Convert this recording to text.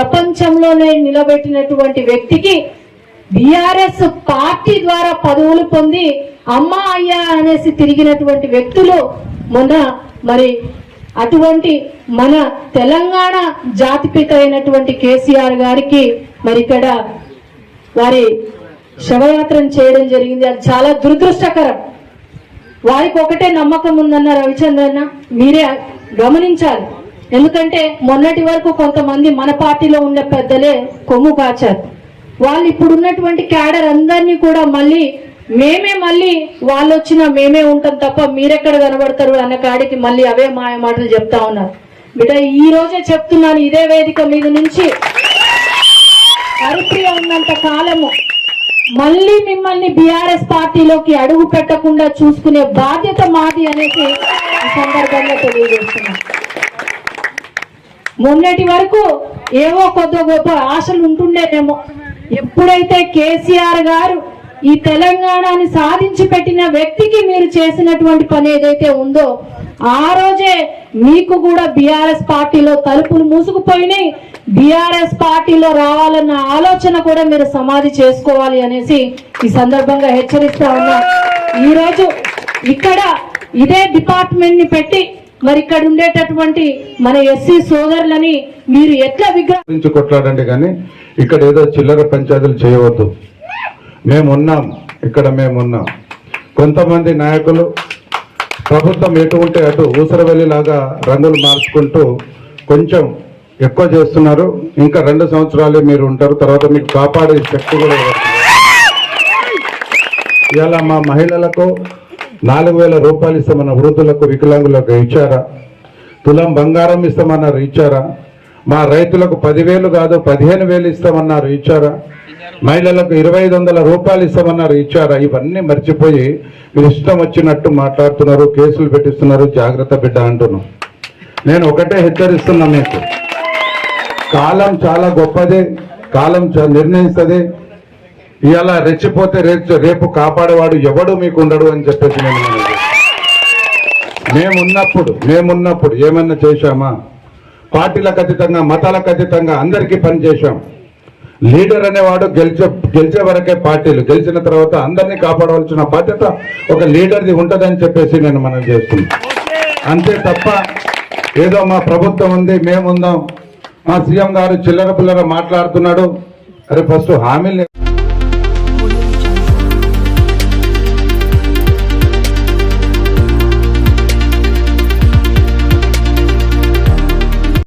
ప్రపంచంలోనే నిలబెట్టినటువంటి వ్యక్తికి బిఆర్ఎస్ పార్టీ ద్వారా పదవులు పొంది అమ్మ అయ్యా అనేసి తిరిగినటువంటి వ్యక్తులు మొన్న మరి అటువంటి మన తెలంగాణ జాతిపిత అయినటువంటి కేసీఆర్ గారికి మరి ఇక్కడ వారి శవయాత్రను చేయడం జరిగింది. అది చాలా దురదృష్టకరం. వారికి ఒకటే నమ్మకం ఉందన్న రవిచంద్రన్న మీరే గమనించాలి. ఎందుకంటే మొన్నటి వరకు కొంతమంది మన పార్టీలో ఉండే పెద్దలే కొమ్ము కాచారు. వాళ్ళు ఇప్పుడు ఉన్నటువంటి క్యాడర్ అందరినీ కూడా మళ్ళీ మేమే మళ్ళీ వాళ్ళు వచ్చినా మేమే ఉంటాం తప్ప మీరెక్కడ కనబడతారు అన్న కాడికి మళ్ళీ అవే మాయ మాటలు చెప్తా ఉన్నారు. బిడ్డ ఈ రోజే చెప్తున్నాను ఇదే వేదిక మీద నుంచి. అరుపుగా ఉన్నంత కాలము మళ్ళీ మిమ్మల్ని బీఆర్ఎస్ పార్టీలోకి అడుగు పెట్టకుండా చూసుకునే బాధ్యత మాది అనేసి ఈ సందర్భంగా తెలియజేస్తున్నాను. మొన్నటి వరకు ఏవో కొద్ది గొప్ప ఆశలు ఉంటుండేనేమో ఎప్పుడైతే కేసీఆర్ గారు ఈ తెలంగాణని సాధించి పెట్టిన వ్యక్తికి మీరు చేసినటువంటి పని ఏదైతే ఉందో ఆ రోజే మీకు కూడా బీఆర్ఎస్ పార్టీలో తలుపులు మూసుకుపోయినాయి. బీఆర్ఎస్ పార్టీలో రావాలన్న ఆలోచన కూడా మీరు సమాధి చేసుకోవాలి అనేసి ఈ సందర్భంగా హెచ్చరిస్తా ఉన్నా. ఈరోజు ఇక్కడ ఇదే డిపార్ట్మెంట్ని పెట్టి మరి ఇక్కడ ఉండేటటువంటి మన ఎస్సీ సోదరులని మీరు ఎట్లా విగ్రహం కొట్లాడండి కానీ ఇక్కడ ఏదో చిల్లర పంచాయతీలు చేయవద్దు. మేమున్నాం ఇక్కడ మేమున్నాం. కొంతమంది నాయకులు ప్రభుత్వం ఎటు ఉంటే అటు ఊసరవెల్లిలాగా రంగులు మార్చుకుంటూ కొంచెం ఎక్కువ చేస్తున్నారు. ఇంకా రెండు సంవత్సరాలే మీరు ఉంటారు తర్వాత మీకు కాపాడే శక్తి కూడా వస్తుంది. ఇవాళ మా మహిళలకు నాలుగు వేల రూపాయలు ఇస్తామన్న వృద్ధులకు వికలాంగులకు ఇచ్చారా? తులం బంగారం ఇస్తామన్నారు ఇచ్చారా? మా రైతులకు పదివేలు కాదు పదిహేను వేలు ఇస్తామన్నారు ఇచ్చారా? మహిళలకు ఇరవై ఐదు వందల రూపాయలు ఇస్తామన్నారు ఇచ్చారా? ఇవన్నీ మర్చిపోయి మీరు ఇష్టం వచ్చినట్టు మాట్లాడుతున్నారు కేసులు పెట్టిస్తున్నారు జాగ్రత్త బిడ్డ అంటున్నాం. నేను ఒకటే హెచ్చరిస్తున్నా మీకు. కాలం చాలా గొప్పదే కాలం నిర్ణయిస్తుంది ఇవాళ రెచ్చిపోతే రేపు రేపు కాపాడేవాడు ఎవడు మీకు ఉండడు అని చెప్పేసి నేను మేమున్నప్పుడు మేమున్నప్పుడు ఏమన్నా చేశామా? పార్టీలకు అతీతంగా మతాలకు అతీతంగా అందరికీ పని చేశాం. లీడర్ అనేవాడు గెలిచే గెలిచే వరకే పార్టీలు గెలిచిన తర్వాత అందరినీ కాపాడవలసిన బాధ్యత ఒక లీడర్ది ఉంటుందని చెప్పేసి నేను మనం చేస్తున్నాను అంతే తప్ప ఏదో మా ప్రభుత్వం ఉంది మేముందాం. మా సీఎం గారు చిల్లర పిల్లర మాట్లాడుతున్నాడు. అరే ఫస్ట్ హామీలు